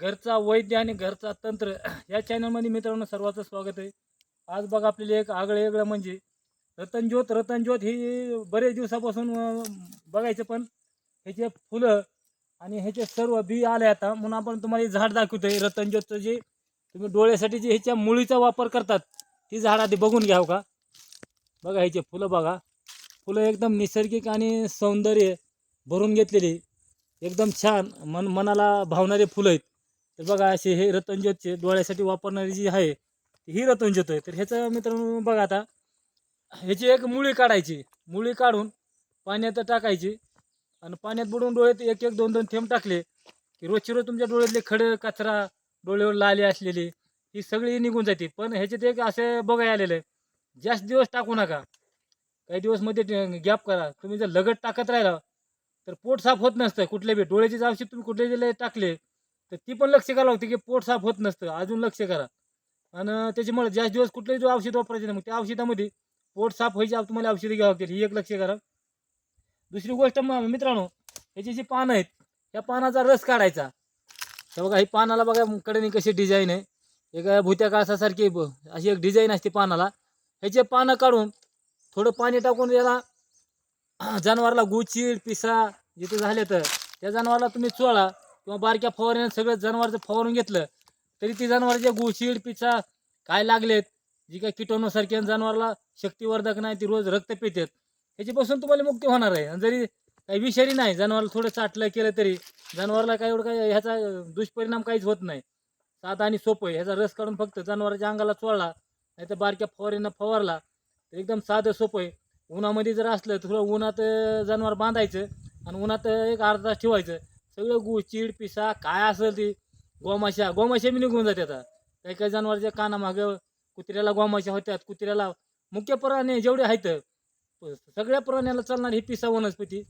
घरचा वैद्य आणि घरचा तंत्र या चॅनलमध्ये मित्रांनो सर्वांचं स्वागत आहे. आज बघा आपल्याला एक आगळं वेगळं म्हणजे रतनज्योत रतनज्योत ही बरेच दिवसापासून बघायचं पण ह्याचे फुलं आणि ह्याचे सर्व बी आले आता. म्हणून आपण तुम्हाला झाड झाड आहे रतनज्योतचं जे तुम्ही डोळ्यासाठी जे ह्याच्या मुळीचा वापर करतात ती झाड आधी बघून घ्याव हो का? बघा ह्याचे फुलं बघा. फुलं एकदम नैसर्गिक आणि सौंदर्य भरून घेतलेली. एकदम छान मन मनाला भावणारे फुलं आहेत. तर बघा असे हे रतनज्योतचे डोळ्यासाठी वापरणारी जी आहे ही रतनज्योत आहे. तर ह्याचं मित्रांनो बघा आता. ह्याची एक मुळी काढायची. मुळी काढून पाण्यात टाकायची आणि पाण्यात बुडून डोळ्यात एक एक दोन दोन थेंब टाकले की रोजची रोज तुमच्या डोळ्यातले खडे कचरा डोळ्यावर लाली असलेली ही सगळी निघून जाते. पण ह्याच्यात एक असे बघाय आलेलं आहे जास्त दिवस टाकू नका. काही दिवसमध्ये गॅप करा. तुम्ही जर लगट टाकत राहिला तर पोट साफ होत नसतं कुठले बी. डोळ्याची जावशी औषध तुम्ही कुठले जिल्ह्यात टाकले तर ती पण लक्ष करावं लागते की पोट साफ होत नसतं. अजून लक्ष करा. आणि त्याच्यामुळे जास्त दिवस कुठलेही जो औषध वापरायचं नाही. मग त्या औषधामध्ये पोट साफ व्हायची तुम्हाला औषधं घ्यावं लागतील. ही एक लक्ष करा. दुसरी गोष्ट मग मित्रांनो ह्याची जी पानं आहेत त्या पानाचा रस काढायचा. तर बघा ही पानाला बघा कडेने कशी डिझाईन आहे. एक भुत्या काळसासारखी ब- अशी एक डिझाईन असते पानाला. ह्याचे पानं काढून थोडं पाणी टाकून याला जनावरला गुचीड पिसा जिथे झाले तर त्या जनावरला तुम्ही चोळा. किंवा बारक्या फवाऱ्याने सगळं जनावरचं फवारून घेतलं तरी ती जनावरचे गोशीड पिसा काय लागलेत जी काय किटाणूसारखी आणि जनावरला शक्तिवर्धक नाही ती रोज रक्त पितात ह्याच्यापासून तुम्हाला मुक्ती होणार आहे. आणि जरी काही विषारी नाही जनावरला थोडं चाटलं केलं तरी जनावरला काय एवढं काय ह्याचा दुष्परिणाम काहीच होत नाही. साधा आणि सोपं आहे. ह्याचा रस काढून फक्त जनावराच्या अंगाला चोळला नाही तर बारक्या फवारीनं फवारला तर एकदम साधं सोपं आहे. उन्हामध्ये जर असलं तर थोडं उन्हात जनावर बांधायचं आणि उन्हात एक अर्धा तास ठेवायचं. सगळं गु चीड पिसा काय असेल ती गोमाशा गोमाशा बी निघून जाते आता. काही काही जनावरच्या कानामागं कुत्र्याला गोमाशा होत्यात कुत्र्याला मुख्य प्राणी जेवढे आहेत सगळ्या प्राण्याला चालणार ही पिसा वनस्पती.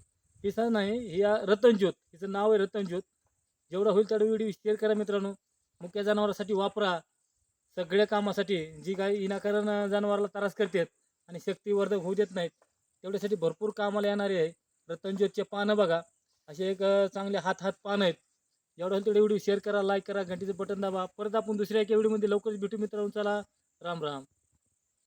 पिसा नाही ही रतनज्योत हिचं नाव आहे रतनज्योत. जेवढा होईल तेवढा व्हिडिओ शेअर करा मित्रांनो. मुख्य जनावरासाठी वापरा. सगळ्या कामासाठी जी काही विनाकारण जनावराला त्रास करतात आणि शक्तिवर्धक होऊ देत नाहीत तेवढ्यासाठी भरपूर कामाला येणारे आहे. रतनज्योतचे पानं बघा. असे एक चांगले हात हात पान आहेत. जेवढं होईल तेवढी व्हिडिओ शेअर करा लाईक करा घंटीचं बटन दाबा. परत आपण दुसऱ्या एका व्हिडिओमध्ये लवकरच भेटू मित्रांनो. चला राम राम